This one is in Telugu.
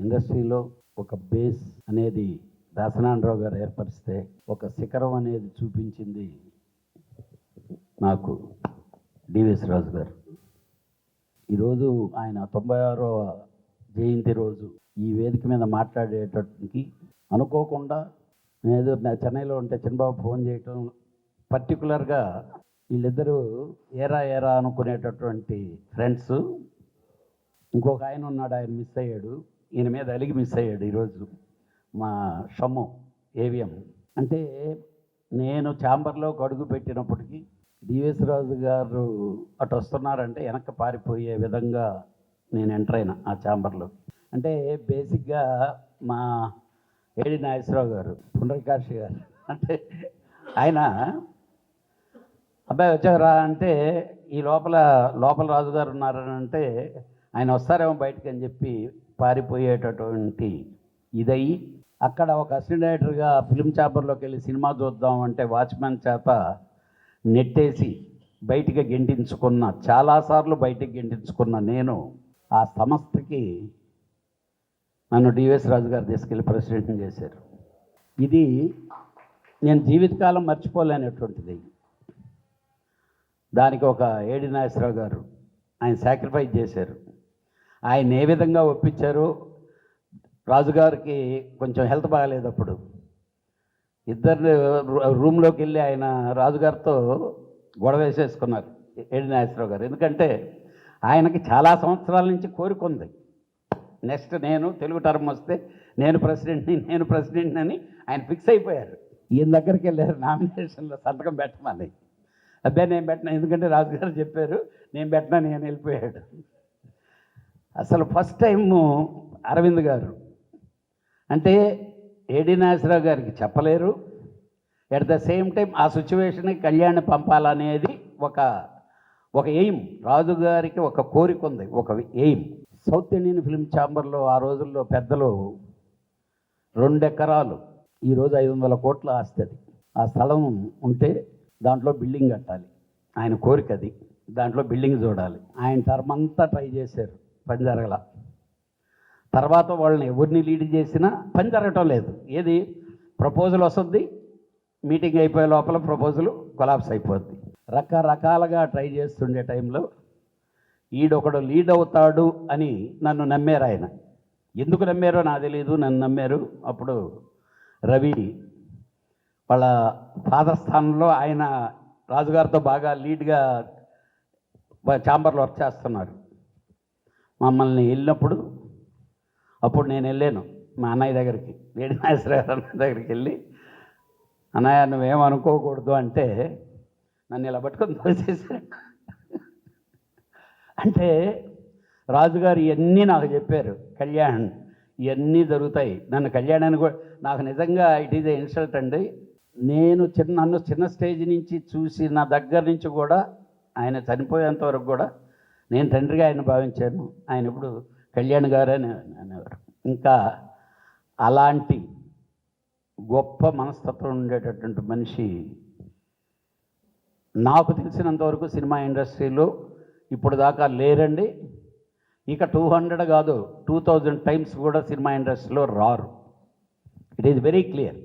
ఇండస్ట్రీలో ఒక బేస్ అనేది దాసనాండరావు గారు ఏర్పరిస్తే ఒక శిఖరం అనేది చూపించింది నాకు డివిఎస్ రాజు గారు. ఈరోజు ఆయన తొంభై ఆరో జయంతి రోజు ఈ వేదిక మీద మాట్లాడేటట్టుకి అనుకోకుండా నేను చెన్నైలో ఉంటే చిన్నబాబు ఫోన్ చేయటం పర్టికులర్గా వీళ్ళిద్దరూ ఏరా ఏరా అనుకునేటటువంటి ఫ్రెండ్స్. ఇంకొక ఆయన ఉన్నాడు ఆయన మిస్ అయ్యాడు. ఈయన మీద అలిగి మిస్ అయ్యాడు ఈరోజు మా షమ్ము ఏవిఎం. అంటే నేను ఛాంబర్లో గడుగు పెట్టినప్పటికీ డివిఎస్ రాజు గారు అటు వస్తున్నారంటే వెనక పారిపోయే విధంగా నేను ఎంటర్ అయినా ఆ ఛాంబర్లో. అంటే బేసిక్గా మా ఏడి నాగేశ్వరరావు గారు పుండరీకాక్షి గారు అంటే ఆయన అబ్బాయి వచ్చారా అంటే ఈ లోపల లోపల రాజుగారు ఉన్నారని అంటే ఆయన వస్తారేమో బయటకు అని చెప్పి పారిపోయేటటువంటి ఇదయ్యి అక్కడ ఒక అసిస్టెంట్ డైరెక్టర్గా ఫిల్మ్ చాపర్లోకి వెళ్ళి సినిమా చూద్దాం అంటే వాచ్మెన్ చేత నెట్టేసి బయటికి గెంటించుకున్న చాలాసార్లు బయటికి గెంటించుకున్న నేను ఆ సంస్థకి నన్ను డివిఎస్ రాజు గారు తీసుకెళ్ళి ప్రెసిడెంట్ని చేశారు. ఇది నేను జీవితకాలం మర్చిపోలేనటువంటిది. దానికి ఒక ఏడి నాగేశ్వరరావు గారు ఆయన సాక్రిఫైస్ చేశారు. ఆయన ఏ విధంగా ఒప్పించారు? రాజుగారికి కొంచెం హెల్త్ బాగాలేదు అప్పుడు. ఇద్దరు రూమ్లోకి వెళ్ళి ఆయన రాజుగారితో గొడవ వేసేసుకున్నారు ఏడి నాగేశ్వరరావు గారు. ఎందుకంటే ఆయనకి చాలా సంవత్సరాల నుంచి కోరుకుంది నెక్స్ట్ నేను తెలుగు టర్మ్ వస్తే నేను ప్రెసిడెంట్ని నేను ప్రెసిడెంట్ని అని ఆయన ఫిక్స్ అయిపోయారు. ఈయన దగ్గరికి వెళ్ళారు నామినేషన్లో సంతకం పెట్టమని. అబ్బాయి నేను పెట్టినా ఎందుకంటే రాజుగారు చెప్పారు నేను పెట్టినా నేను వెళ్ళిపోయాడు. అసలు ఫస్ట్ టైము అరవింద్ గారు. అంటే ఏడి నాసిరావు గారికి చెప్పలేరు. ఎట్ ద సేమ్ టైం ఆ సిచ్యువేషన్కి కళ్యాణ్ పంపాలనేది ఒక ఒక ఎయిమ్ రాజుగారికి ఒక కోరిక ఉంది ఒక ఎయిమ్ సౌత్ ఇండియన్ ఫిల్మ్ ఛాంబర్లో ఆ రోజుల్లో పెద్దలు రెండు ఎకరాలు ఈరోజు ఐదు వందల కోట్ల ఆస్తి అది. ఆ స్థలం ఉంటే దాంట్లో బిల్డింగ్ కట్టాలి. ఆయన కోరిక అది. దాంట్లో బిల్డింగ్ చూడాలి. ఆయన టర్మ్ అంతా ట్రై చేశారు. పని జరగల. తర్వాత వాళ్ళని ఎవరిని లీడ్ చేసినా పని జరగటం లేదు. ఏది? ప్రపోజల్ వస్తుంది మీటింగ్ అయిపోయే లోపల ప్రపోజల్ కొలాప్స్ అయిపోద్ది. రకరకాలుగా ట్రై చేస్తుండే టైంలో ఈడొకడు లీడ్ అవుతాడు అని నన్ను నమ్మారు ఆయన. ఎందుకు నమ్మారో నాకు తెలియదు నన్ను నమ్మారు. అప్పుడు రవి వాళ్ళ ఫాదర్ స్థానంలో ఆయన రాజుగారితో బాగా లీడ్గా ఛాంబర్లో వర్క్ చేస్తున్నారు మమ్మల్ని వెళ్ళినప్పుడు అప్పుడు నేను వెళ్ళాను మా అన్నయ్య దగ్గరికి. వేడి నాగేశ్వరరావు అన్నయ్య దగ్గరికి వెళ్ళి అన్నయ్య నువ్వేమనుకోకూడదు అంటే నన్ను ఇలా పట్టుకొని తోసేసారు అంటే రాజుగారు ఇవన్నీ నాకు చెప్పారు. కళ్యాణ్ ఇవన్నీ జరుగుతాయి. నన్ను కళ్యాణాన్ని కూడా నాకు నిజంగా ఇట్ ఈజ్ ఏ ఇన్సల్ట్ అండి. నేను చిన్న నన్ను చిన్న స్టేజ్ నుంచి చూసి నా దగ్గర నుంచి కూడా ఆయన చనిపోయేంత వరకు కూడా నేను తండ్రిగా ఆయన భావించాను. ఆయన ఇప్పుడు కళ్యాణ్ గారు అని అనేవారు. ఇంకా అలాంటి గొప్ప మనస్తత్వం ఉండేటటువంటి మనిషి నాకు తెలిసినంతవరకు సినిమా ఇండస్ట్రీలో ఇప్పుడు దాకా లేరండి. ఇక టూ హండ్రెడ్ కాదు టూ థౌజండ్ టైమ్స్ కూడా సినిమా ఇండస్ట్రీలో రారు. It is very clear